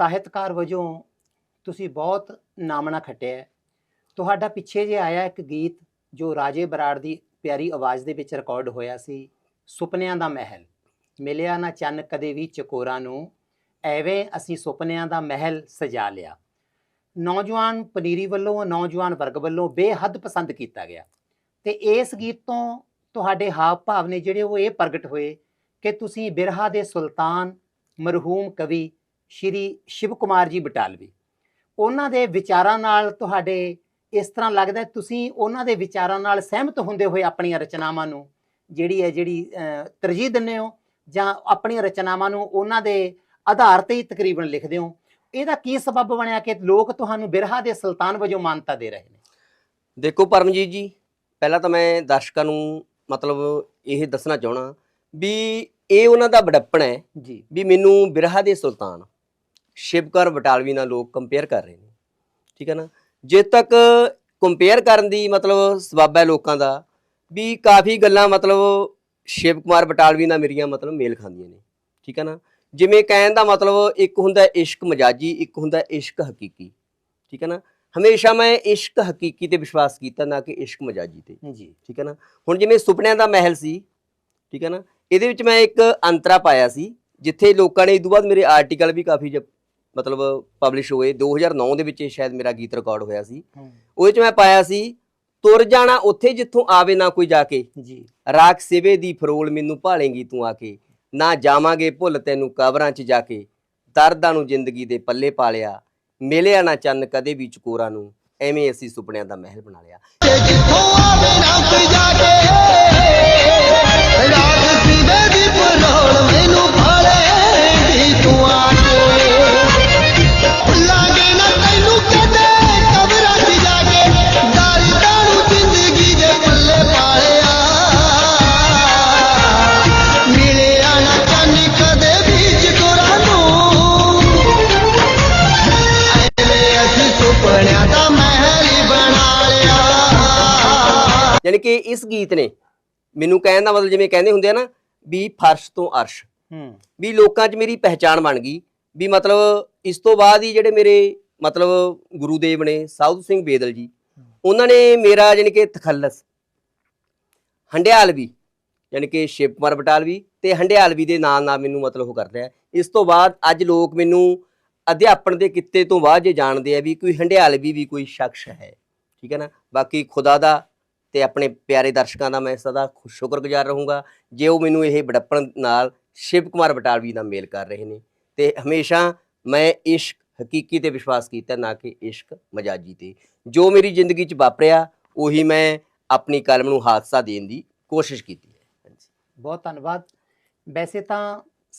ਸਾਹਿਤਕਾਰ ਵਜੋਂ ਤੁਸੀਂ ਬਹੁਤ ਨਾਮਣਾ ਖੱਟਿਆ ਹੈ। ਤੁਹਾਡਾ ਪਿੱਛੇ ਜੇ ਆਇਆ ਇੱਕ ਗੀਤ ਜੋ ਰਾਜੇ ਬਰਾੜ ਦੀ ਪਿਆਰੀ ਆਵਾਜ਼ ਦੇ ਵਿੱਚ ਰਿਕਾਰਡ ਹੋਇਆ ਸੀ, ਸੁਪਨਿਆਂ ਦਾ ਮਹਿਲ। ਮਿਲਿਆ ਨਾ ਚੰਨ ਕਦੇ ਵੀ ਚਕੋਰਾਂ ਨੂੰ, ਐਵੇਂ ਅਸੀਂ ਸੁਪਨਿਆਂ ਦਾ ਮਹਿਲ ਸਜਾ ਲਿਆ। ਨੌਜਵਾਨ ਪਨੀਰੀ ਵੱਲੋਂ, ਨੌਜਵਾਨ ਵਰਗ ਵੱਲੋਂ ਬੇਹੱਦ ਪਸੰਦ ਕੀਤਾ ਗਿਆ। ਤੇ ਇਸ ਗੀਤ ਤੋਂ ਤੁਹਾਡੇ ਹਾਵ ਭਾਵ ਨੇ ਜਿਹੜੇ ਉਹ ਇਹ ਪ੍ਰਗਟ ਹੋਏ ਕਿ ਤੁਸੀਂ ਬਿਰਹਾ ਦੇ ਸੁਲਤਾਨ, ਮਰਹੂਮ ਕਵੀ ਸ਼੍ਰੀ ਸ਼ਿਵ ਕੁਮਾਰ ਜੀ ਬਟਾਲਵੀ। ਉਹਨਾਂ ਦੇ ਵਿਚਾਰਾਂ ਨਾਲ ਤੁਹਾਡੇ ਇਸ ਤਰ੍ਹਾਂ ਲੱਗਦਾ ਤੁਸੀਂ ਉਹਨਾਂ ਦੇ ਵਿਚਾਰਾਂ ਨਾਲ ਸਹਿਮਤ ਹੁੰਦੇ ਹੋਏ ਆਪਣੀਆਂ ਰਚਨਾਵਾਂ ਨੂੰ ਜਿਹੜੀ ਹੈ ਜਿਹੜੀ ਤਰਜੀਹ ਦਿੰਦੇ ਹੋ ਜਾਂ ਆਪਣੀਆਂ ਰਚਨਾਵਾਂ ਨੂੰ ਉਹਨਾਂ ਦੇ ਆਧਾਰ ਤੇ ਹੀ ਤਕਰੀਬਨ ਲਿਖਦੇ ਹੋ। ਇਹਦਾ ਕੀ ਸਬਬ ਬਣਿਆ ਕਿ ਲੋਕ ਤੁਹਾਨੂੰ ਬਿਰਹਾ ਦੇ ਸੁਲਤਾਨ ਵਜੋਂ ਮਾਨਤਾ ਦੇ ਰਹੇ ਨੇ? ਦੇਖੋ ਪਰਮਜੀਤ ਜੀ ਪਹਿਲਾਂ ਤਾਂ ਮੈਂ ਦਰਸ਼ਕਾਂ ਨੂੰ ਮਤਲਬ ਇਹ ਦੱਸਣਾ ਚਾਹਣਾ ਵੀ ਇਹ ਉਹਨਾਂ ਦਾ ਬੜੱਪਣ ਹੈ ਜੀ। ਵੀ ਮੈਨੂੰ ਬਿਰਹਾ ਦੇ ਸੁਲਤਾਨ ਸ਼ਿਵਕਰ ਬਟਾਲਵੀ ਨਾਲ ਲੋਕ ਕੰਪੇਅਰ ਕਰ ਰਹੇ ਨੇ। ਠੀਕ ਹੈ ਨਾ? ਜੇ ਤੱਕ ਕੰਪੇਅਰ ਕਰਨ ਦੀ ਮਤਲਬ ਸਬਬ ਹੈ ਲੋਕਾਂ ਦਾ ਵੀ ਕਾਫੀ ਗੱਲਾਂ ਮਤਲਬ ਸ਼ਿਵ ਕੁਮਾਰ ਬਟਾਲਵੀ ਨਾਲ ਮੇਰੀਆਂ ਮਤਲਬ ਮੇਲ ਖਾਂਦੀਆਂ ਨੇ। ਠੀਕ ਹੈ ਨਾ? ਜਿਵੇਂ ਕਹਿਣ ਦਾ ਮਤਲਬ ਇੱਕ ਹੁੰਦਾ ਇਸ਼ਕ ਮਜਾਜੀ ਇੱਕ ਹੁੰਦਾ ਇਸ਼ਕ ਹਕੀਕੀ। ਠੀਕ ਹੈ ਨਾ? ਹਮੇਸ਼ਾ ਮੈਂ ਇਸ਼ਕ ਹਕੀਕੀ ਤੇ ਵਿਸ਼ਵਾਸ ਕੀਤਾ ਨਾ ਕਿ ਇਸ਼ਕ ਮਜਾਜੀ ਤੇ। ਜੀ। ਠੀਕ ਹੈ ਨਾ? ਹੁਣ ਜਿਵੇਂ ਸੁਪਨਿਆਂ ਦਾ ਮਹਿਲ ਸੀ ਠੀਕ ਹੈ ਨਾ? ਇਹਦੇ ਵਿੱਚ ਮੈਂ ਇੱਕ ਅੰਤਰਾ ਪਾਇਆ ਸੀ ਜਿੱਥੇ ਲੋਕਾਂ ਨੇ ਇਸ ਤੋਂ ਬਾਅਦ ਮੇਰੇ ਆਰਟੀਕਲ ਵੀ ਕਾਫੀ ਜ- ਮਤਲਬ ਪਬਲਿਸ਼ ਹੋਏ 2009 ਦੇ ਵਿੱਚ ਇਹ ਸ਼ਾਇਦ ਮੇਰਾ ਗੀਤ ਰਿਕਾਰਡ ਹੋਇਆ ਸੀ। ਉਹਦੇ 'ਚ ਮੈਂ ਪਾਇਆ ਸੀ ਤੁਰ ਜਾਣਾ ਉੱਥੇ ਜਿੱਥੋਂ ਆਵੇ ਨਾ ਕੋਈ ਜਾ ਕੇ। ਜੀ। ਰਾਖ ਸਿਵੇ ਦੀ ਫਰੋਲ ਮੈਨੂੰ ਭਾਲੇਂਗੀ ਤੂੰ ਆ ਕੇ। ਨਾ ਜਾਵਾਂਗੇ ਭੁੱਲ ਤੈਨੂੰ ਕਬਰਾਂ 'ਚ ਜਾ ਕੇ। ਦਰਦਾਂ ਨੂੰ ਜ਼ਿੰਦਗੀ ਦੇ ਪੱਲੇ ਪਾਲਿਆ। ਮਿਲਿਆ ਨਾ ਚੰਨ ਕਦੇ ਵੀ ਚਕੋਰਾਂ ਨੂੰ। ਐਵੇਂ ਅਸੀਂ ਸੁਪਨਿਆਂ ਦਾ ਮਹਿਲ ਬਣਾ ਲਿਆ। ਜਿੱਥੋਂ ਆਵੇ ਨਾ ਕੋਈ ਜਾ ਕੇ। ਯਾਨੀ ਕਿ ਇਸ ਗੀਤ ਨੇ ਮੈਨੂੰ ਕਹਿਣ ਦਾ ਮਤਲਬ ਜਿਵੇਂ ਕਹਿੰਦੇ ਹੁੰਦੇ ਆ ਨਾ ਵੀ ਫਰਸ਼ ਤੋਂ ਅਰਸ਼। ਹੂੰ। ਵੀ ਲੋਕਾਂ 'ਚ ਮੇਰੀ ਪਹਿਚਾਣ ਬਣ ਗਈ। ਵੀ ਮਤਲਬ ਇਸ ਤੋਂ ਬਾਅਦ ਹੀ ਜਿਹੜੇ ਮੇਰੇ ਮਤਲਬ ਗੁਰੂਦੇਵ ਨੇ ਸਾਧੂ ਸਿੰਘ ਬੇਦਲ ਜੀ ਉਹਨਾਂ ਨੇ ਮੇਰਾ ਯਾਨੀ ਕਿ ਤਖੱਲਸ ਹੰਡਿਆਲਵੀ ਯਾਨੀ ਕਿ ਸ਼ਿਵ ਕੁਮਾਰ ਬਟਾਲਵੀ ਤੇ ਹੰਡਿਆਲਵੀ ਦੇ ਨਾਂ ਨਾਲ ਮੈਨੂੰ ਮਤਲਬ ਉਹ ਕਰਦੇ ਆ। ਇਸ ਤੋਂ ਬਾਅਦ ਅੱਜ ਲੋਕ ਮੈਨੂੰ ਅਧਿਆਪਨ ਦੇ ਕਿੱਤੇ ਤੋਂ ਬਾਅਦ ਜੇ ਜਾਣਦੇ ਆ ਵੀ ਕੋਈ ਹੰਡਿਆਲਵੀ ਵੀ ਕੋਈ ਸ਼ਖਸ ਹੈ। ਠੀਕ ਹੈ ਨਾ? ਬਾਕੀ ਖੁਦਾ ਦਾ ਤੇ ਆਪਣੇ ਪਿਆਰੇ ਦਰਸ਼ਕਾਂ ਦਾ ਮੈਂ ਸਦਾ ਖੁ- ਸ਼ੁਕਰਗੁਜ਼ਾਰ ਰਹੂੰਗਾ। ਜੇ ਉਹ ਮੈਨੂੰ ਇਹ ਬੜੱਪਣ ਨਾਲ ਸ਼ਿਵ ਕੁਮਾਰ ਬਟਾਲਵੀ ਦਾ ਮੇਲ ਕਰ ਰਹੇ ਨੇ, ਤੇ ਹਮੇਸ਼ਾ ਮੈਂ ਇਸ਼ਕ, ਹਕੀਕੀ ਤੇ ਵਿਸ਼ਵਾਸ ਕੀਤਾ, ਨਾ ਕਿ ਇਸ਼ਕ ਮਜਾਜੀ ਤੇ। ਜੋ ਮੇਰੀ ਜ਼ਿੰਦਗੀ 'ਚ ਵਾਪਰਿਆ, ਉਹੀ ਮੈਂ ਆਪਣੀ ਕਲਮ ਨੂੰ ਹਾਦਸਾ ਦੇਣ ਦੀ ਕੋਸ਼ਿਸ਼ ਕੀਤੀ ਹੈ। ਬਹੁਤ ਧੰਨਵਾਦ। ਵੈਸੇ ਤਾਂ